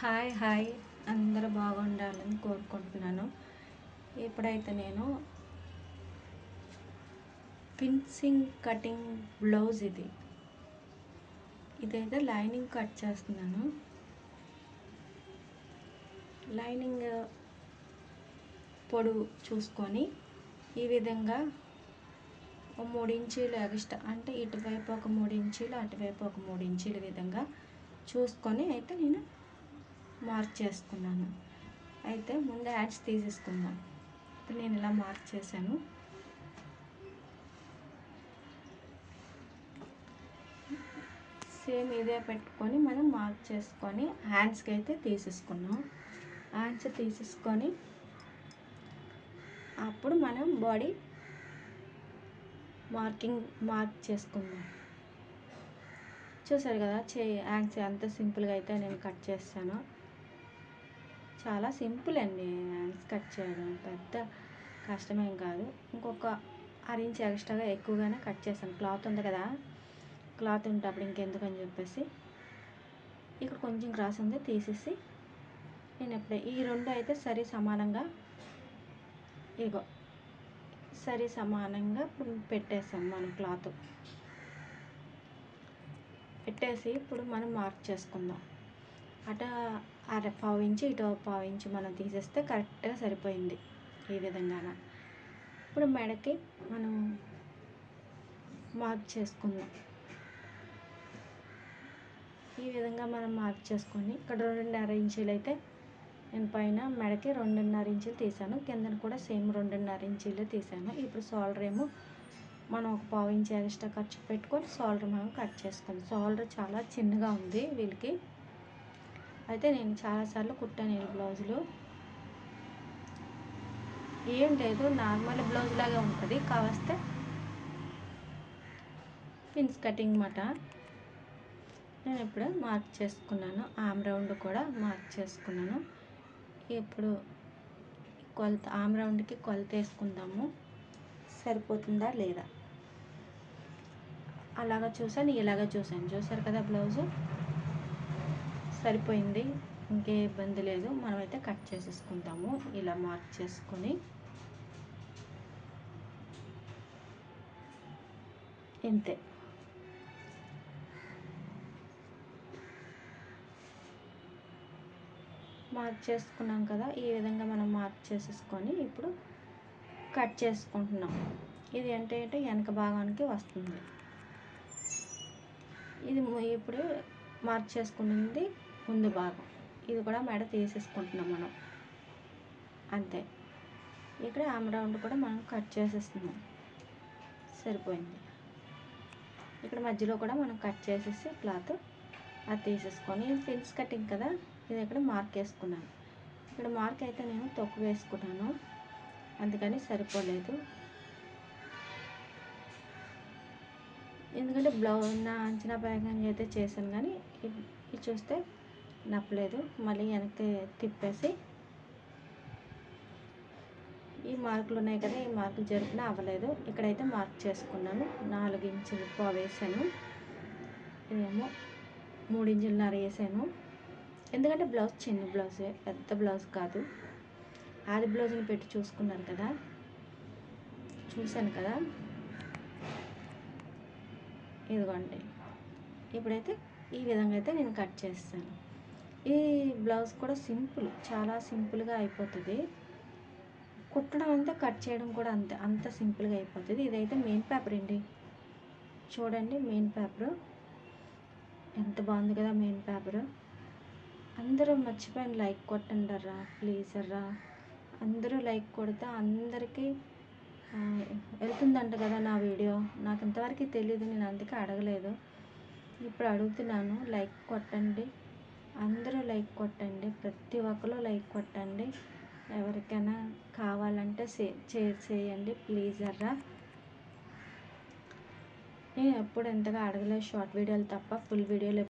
Hi hi. అందరూ బాగుండాలని కోరుకుంటున్నాను. ఇప్పుడైతే నేను పిన్సింగ్ కటింగ్ బ్లౌజ్ ఇది ఇదైతే లైనింగ్ కట్ చేస్తున్నాను. లైనింగ్ పొడవు చూసుకొని ఈ విధంగా ఒక మూడు ఇంచీలు ఎక్స్ట్రా అంటే ఇటువైపు ఒక మూడు ఇంచీలు అటువైపు ఒక మూడు ఇంచీల విధంగా చూసుకొని అయితే నేను మార్క్ చేసుకున్నాను. అయితే ముందు యాడ్స్ తీసేసుకుందాం. ఇప్పుడు నేను ఇలా మార్క్ చేశాను. సేమ్ ఇదే పెట్టుకొని మనం మార్క్ చేసుకొని హ్యాండ్స్కి అయితే తీసేసుకున్నాం. హ్యాండ్స్ తీసేసుకొని అప్పుడు మనం బాడీ మార్కింగ్ మార్క్ చేసుకుందాం. చూసారు కదా చే హ్యాండ్స్ ఎంత సింపుల్గా అయితే నేను కట్ చేస్తాను. చాలా సింపుల్ అండి. హ్యాండ్స్ కట్ చేయడం పెద్ద కష్టమేం కాదు. ఇంకొక అరించి ఎక్స్ట్రాగా ఎక్కువగానే కట్ చేశాను క్లాత్ ఉంది కదా క్లాత్ ఉంటే అప్పుడు ఇంకెందుకు అని చెప్పేసి ఇక్కడ కొంచెం క్రాస్ ఉంది తీసేసి నేను ఎప్పుడే ఈ రెండు అయితే సరి సమానంగా ఇగో సరి సమానంగా ఇప్పుడు పెట్టేసాం మనం క్లాత్. పెట్టేసి ఇప్పుడు మనం మార్క్ చేసుకుందాం. అట అర పావు ఇంచు ఇటు పావు ఇంచు మనం తీసేస్తే కరెక్ట్గా సరిపోయింది ఈ విధంగా ఇప్పుడు మెడకి మనం మార్క్ చేసుకుందాం. ఈ విధంగా మనం మార్క్ చేసుకొని ఇక్కడ రెండున్నర ఇంచీలు అయితే నేను పైన మెడకి రెండున్నర ఇంచులు తీసాను. కిందన కూడా సేమ్ రెండున్నర ఇంచీలు తీసాను. ఇప్పుడు సోల్డర్ ఏమో మనం ఒక పావు ఇంచు ఎక్స్ట్రా ఖర్చు పెట్టుకొని సోల్డర్ మనం కట్ చేసుకుందాం. సోల్డర్ చాలా చిన్నగా ఉంది వీళ్ళకి. అయితే నేను చాలాసార్లు కుట్టాను ఈ బ్లౌజులు. ఏం లేదు నార్మల్ బ్లౌజ్ లాగా ఉంటుంది. కావస్తే పిన్స్ కటింగ్ మాట. నేను ఇప్పుడు మార్క్ చేసుకున్నాను. ఆమ్ రౌండ్ కూడా మార్క్ చేసుకున్నాను. ఇప్పుడు కొలత ఆమ్ రౌండ్కి కొలత వేసుకుందాము. సరిపోతుందా లేదా? అలాగా చూసాను ఇలాగా చూసాను చూసారు కదా బ్లౌజు? సరిపోయింది. ఇంకే ఇబ్బంది లేదు. మనమైతే కట్ చేసేసుకుంటాము. ఇలా మార్క్ చేసుకొని. ఇంతే. మార్క్ చేసుకున్నాం కదా ఈ విధంగా మనం మార్క్ చేసేసుకొని ఇప్పుడు కట్ చేసుకుంటున్నాం. ఇది ఏంటంటే వెనక భాగానికి వస్తుంది. ఇది ఇప్పుడు మార్క్ చేసుకున్నది ముందు భాగం ఇది కూడా మెడ తీసేసుకుంటున్నాం మనం. అంతే. ఇక్కడ ఆమ్రౌండ్ కూడా మనం కట్ చేసేస్తున్నాం. సరిపోయింది. ఇక్కడ మధ్యలో కూడా మనం కట్ చేసేసి క్లాత్ అది తీసేసుకొని పిన్స్ కటింగ్ కదా ఇది ఇక్కడ మార్క్ వేసుకున్నాను. ఇక్కడ మార్క్ అయితే నేను తొక్కు వేసుకున్నాను. అందుకని సరిపోలేదు. ఎందుకంటే బ్లౌజ్ నా అంచనా ప్రకారం అయితే చేశాను కానీ ఇది చూస్తే నప్పలేదు. మళ్ళీ వెనక్కి తిప్పేసి ఈ మార్కులు ఉన్నాయి కదా ఈ మార్కులు జరిపినా అవ్వలేదు. ఇక్కడైతే మార్క్ చేసుకున్నాను. నాలుగు ఇంచులు పావు వేసాను. ఇదేమో మూడు ఇంచులన్నర వేసాను. ఎందుకంటే బ్లౌజ్ చిన్న బ్లౌజే పెద్ద బ్లౌజ్ కాదు. ఆది బ్లౌజ్ని పెట్టి చూసుకున్నాను కదా. చూశాను కదా. ఇదిగోండి. ఇప్పుడైతే ఈ విధంగా అయితే నేను కట్ చేస్తాను. ఈ బ్లౌజ్ కూడా సింపుల్ చాలా సింపుల్గా అయిపోతుంది. కుట్టడం అంతా కట్ చేయడం కూడా అంతే అంత సింపుల్గా అయిపోతుంది. ఇదైతే మెయిన్ పేపర్ అండి. చూడండి మెయిన్ పేపర్. ఎంత బాగుంది కదా మెయిన్ పేపర్. అందరూ మర్చిపోయిన లైక్ కొట్టండి రా ప్లీజ్ రా అందరూ లైక్ కొడితే అందరికీ వెళ్తుందంట కదా నా వీడియో. నాకు ఇంతవరకు తెలియదు నేను అందుకే అడగలేదు. ఇప్పుడు అడుగుతున్నాను లైక్ కొట్టండి. అందరూ లైక్ కొట్టండి ప్రతి ఒక్కరు లైక్ కొట్టండి. ఎవరికైనా కావాలంటే షేర్ చేయండి ప్లీజ్ అర్రా. నేను ఎప్పుడు ఎంతగా అడగలేదు షార్ట్ వీడియోలు తప్ప ఫుల్ వీడియోలు